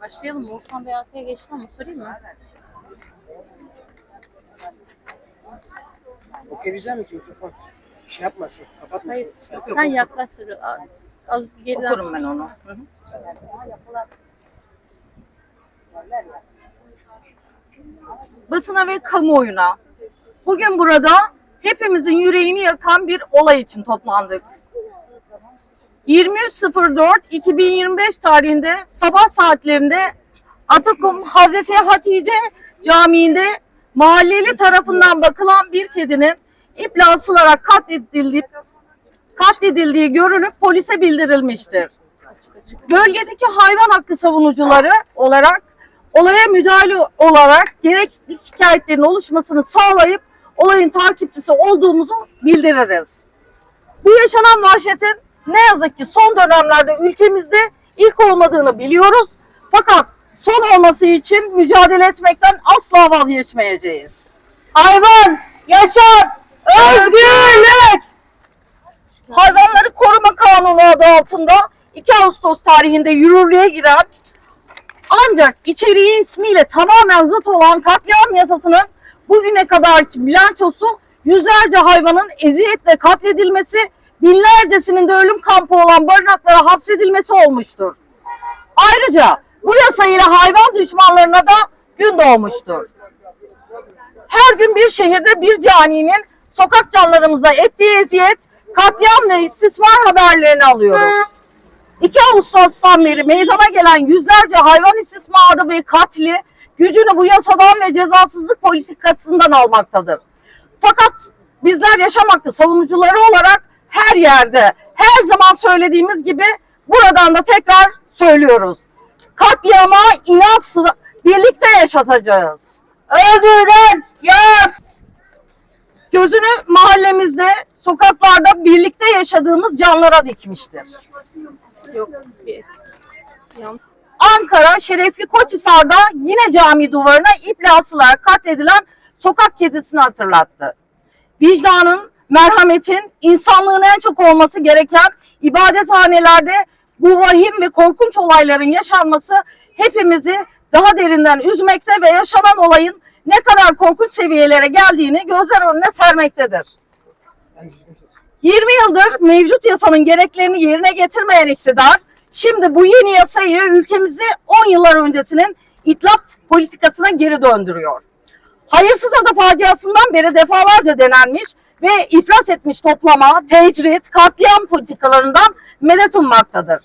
Başlayalım mı? Urfan Bey arkaya geçti ama sorayım mı? Okuyabilir mi ki mikrofon? Şey yapmasın, kapatmasın. Hayır. Sen- Sen yaklaştır. Az geriden. Okurum ben onu. Hı hı. Basına ve kamuoyuna bugün burada hepimizin yüreğini yakan bir olay için toplandık. 23.04.2025 tarihinde sabah saatlerinde Atakum Hazreti Hatice Camii'nde mahalleli tarafından bakılan bir kedinin iple asılarak katledildiği, katledildiği görülüp polise bildirilmiştir. Bölgedeki hayvan hakkı savunucuları olarak olaya müdahale olarak gerekli şikayetlerin oluşmasını sağlayıp olayın takipçisi olduğumuzu bildiririz. Bu yaşanan vahşetin ne yazık ki son dönemlerde ülkemizde ilk olmadığını biliyoruz. Fakat son olması için mücadele etmekten asla vazgeçmeyeceğiz. Hayvan, yaşam, özgürlük! Hayvanları Koruma Kanunu adı altında 2 Ağustos tarihinde yürürlüğe giren ancak içeriği ismiyle tamamen zıt olan katliam yasasının bugüne kadarki bilançosu yüzlerce hayvanın eziyetle katledilmesi, binlercesinin de ölüm kampı olan barınaklara hapsedilmesi olmuştur. Ayrıca bu yasayla hayvan düşmanlarına da gün doğmuştur. Her gün bir şehirde bir caninin sokak canlarımıza ettiği eziyet, katliam ve istismar haberlerini alıyoruz. 2 Ağustos'tan beri meydana gelen yüzlerce hayvan istismarı ve katli gücünü bu yasadan ve cezasızlık politikasından almaktadır. Fakat bizler yaşam hakkı savunucuları olarak yerde, her zaman söylediğimiz gibi buradan da tekrar söylüyoruz. Katliama inat birlikte yaşatacağız. Öldüren yaz! Gözünü mahallemizde, sokaklarda birlikte yaşadığımız canlara dikmiştir. Yok. Bir. Yanlış. Ankara Şerefli Koçhisar'da yine cami duvarına iple asılarak katledilen sokak kedisini hatırlattı. Vicdanın, merhametin, insanlığın en çok olması gereken ibadethanelerde bu vahim ve korkunç olayların yaşanması hepimizi daha derinden üzmekte ve yaşanan olayın ne kadar korkunç seviyelere geldiğini gözler önüne sermektedir. 20 yıldır mevcut yasanın gereklerini yerine getirmeyen iktidar, şimdi bu yeni yasayı ülkemizi 10 yıllar öncesinin itlaf politikasına geri döndürüyor. Hayırsız ada faciasından beri defalarca denenmiş ve iflas etmiş toplama, tecrit, katliam politikalarından medet ummaktadır.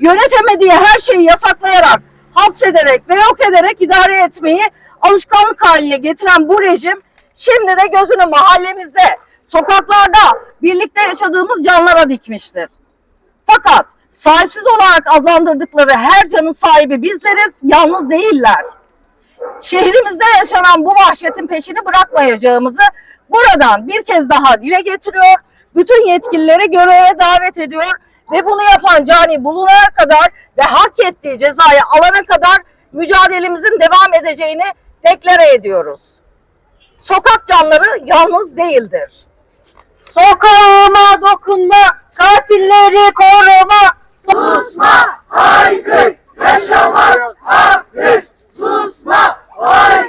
Yönetemediği her şeyi yasaklayarak, hapsederek ve yok ederek idare etmeyi alışkanlık haline getiren bu rejim şimdi de gözünü mahallemizde, sokaklarda birlikte yaşadığımız canlara dikmiştir. Fakat sahipsiz olarak adlandırdıkları her canın sahibi bizleriz, yalnız değiller. Şehrimizde yaşanan bu vahşetin peşini bırakmayacağımızı buradan bir kez daha dile getiriyor. Bütün yetkilileri göreve davet ediyor ve bunu yapan cani bulunana kadar ve hak ettiği cezayı alana kadar mücadelemizin devam edeceğini deklare ediyoruz. Sokak canları yalnız değildir. Sokağıma dokunma, katilleri koruma. Susma, haykır, yaşamak haktır. Susma, haykır,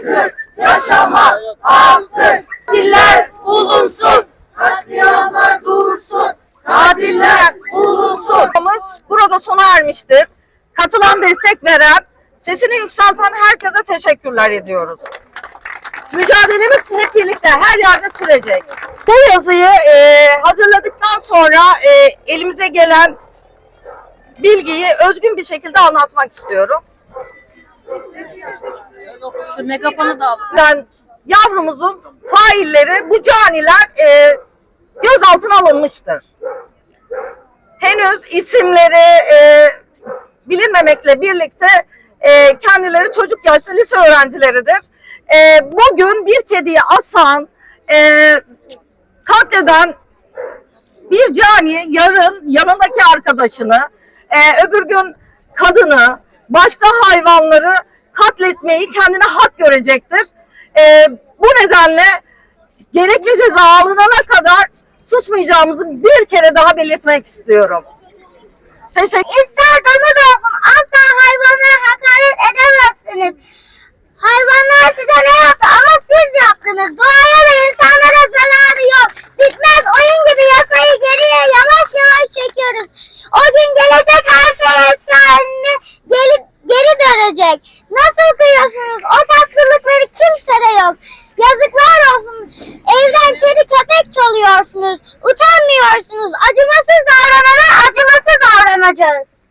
Katılan destek veren, sesini yükselten herkese teşekkürler ediyoruz. Mücadelemiz hep birlikte her yerde sürecek. Bu yazıyı e, hazırladıktan sonra e, elimize gelen bilgiyi özgün bir şekilde anlatmak istiyorum. Şu megafonu da. Yani yavrumuzun failleri, bu caniler e, gözaltına alınmıştır. Henüz isimleri e, bilinmemekle birlikte e, kendileri çocuk yaşlı lise öğrencileridir. E, bugün bir kediyi asan, e, katleden bir cani yarın yanındaki arkadaşını, e, öbür gün kadını, başka hayvanları katletmeyi kendine hak görecektir. E, bu nedenle gerekli ceza alınana kadar susmayacağımızı bir kere daha belirtmek istiyorum. Teşekkür İster domuz olsun asla hayvanlara hakaret edemezsiniz. Hayvanlar size ne yaptı ama siz yaptınız. Doğaya ve insanlara zararı yok. Bitmez oyun gibi yasayı geriye yavaş yavaş çekiyoruz. O gün gelecek her şey eski haline geri, geri dönecek. Nasıl kıyıyorsunuz? O tatlılıkları kimsede yok. Yazıklar olsun. Evden kedi köpek çalıyorsunuz. Utanmıyorsunuz. Acımasız davranana acımasız Karamacağız.